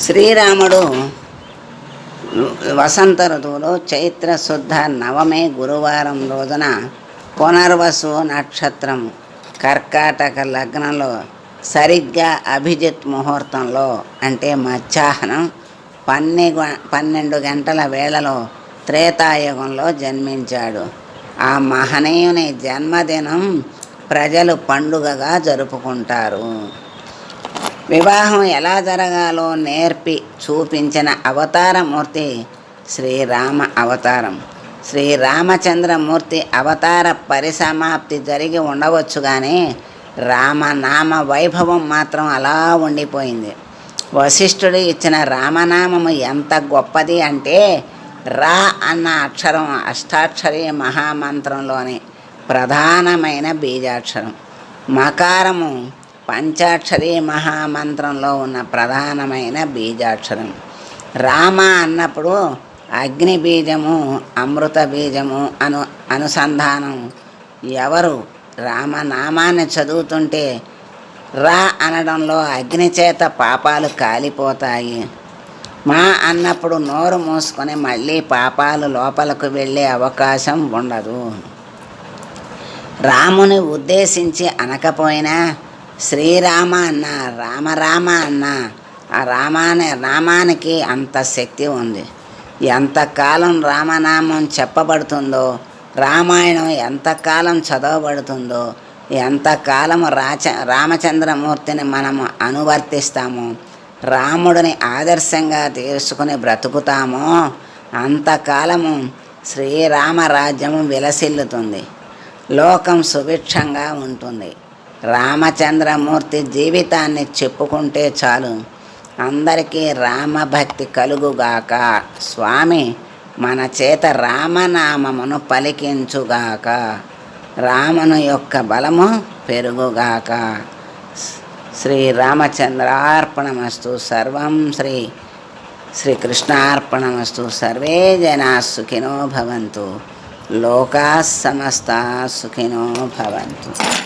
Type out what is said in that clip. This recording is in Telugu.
శ్రీరాముడు వసంత ఋతువులో చైత్ర శుద్ధ నవమి గురువారం రోజున పునర్వసు నక్షత్రం కర్కాటక లగ్నంలో సరిగ్గా అభిజిత్ ముహూర్తంలో అంటే మధ్యాహ్నం పన్నె పన్నెండు గంటల వేళలో త్రేతాయుగంలో జన్మించాడు. ఆ మహనీయుని జన్మదినం ప్రజలు పండుగగా జరుపుకుంటారు. వివాహం ఎలా జరగాలో నేర్పి చూపించిన అవతారమూర్తి శ్రీరామ అవతారం. శ్రీరామచంద్రమూర్తి అవతార పరిసమాప్తి జరిగి ఉండవచ్చు కానీ రామనామ వైభవం మాత్రం అలా ఉండిపోయింది. వశిష్ఠుడు ఇచ్చిన రామనామము ఎంత గొప్పది అంటే రా అన్న అక్షరం అష్టాక్షరి మహామంత్రంలోని ప్రధానమైన బీజాక్షరం. మకారము పంచాక్షరి మహామంత్రంలో ఉన్న ప్రధానమైన బీజాక్షరం. రామ అన్నప్పుడు అగ్ని బీజము అమృత బీజము అను అనుసంధానం. ఎవరు? రామనామాన్ని చదువుతుంటే రా అనడంలో అగ్ని చేత పాపాలు కాలిపోతాయి. మా అన్నప్పుడు నోరు మూసుకొని మళ్ళీ పాపాలు లోపలకు వెళ్ళే అవకాశం ఉండదు. రాముని ఉద్దేశించి అనకపోయినా శ్రీరామ అన్న రామరామ అన్న ఆ రామాని రామానికి అంత శక్తి ఉంది. ఎంతకాలం రామనామం చెప్పబడుతుందో రామాయణం ఎంతకాలం చదవబడుతుందో ఎంతకాలం రాచ రామచంద్రమూర్తిని మనము అనువర్తిస్తామో రాముడిని ఆదర్శంగా తీసుకుని బ్రతుకుతామో అంతకాలము శ్రీరామరాజ్యము విలసిల్లుతుంది. లోకం సుభిక్షంగా ఉంటుంది. రామచంద్రమూర్తి జీవితాన్ని చెప్పుకుంటే చాలు. అందరికీ రామభక్తి కలుగుగాక. స్వామి మన చేత రామనామమును పలికించుగాక. రామును యొక్క బలము పెరుగుగాక. శ్రీ రామచంద్రార్పణమస్తు సర్వం శ్రీ శ్రీకృష్ణార్పణమస్తు సర్వే జనా సుఖినో భవంతు. లోకా సమస్తా సుఖినో భవంతు.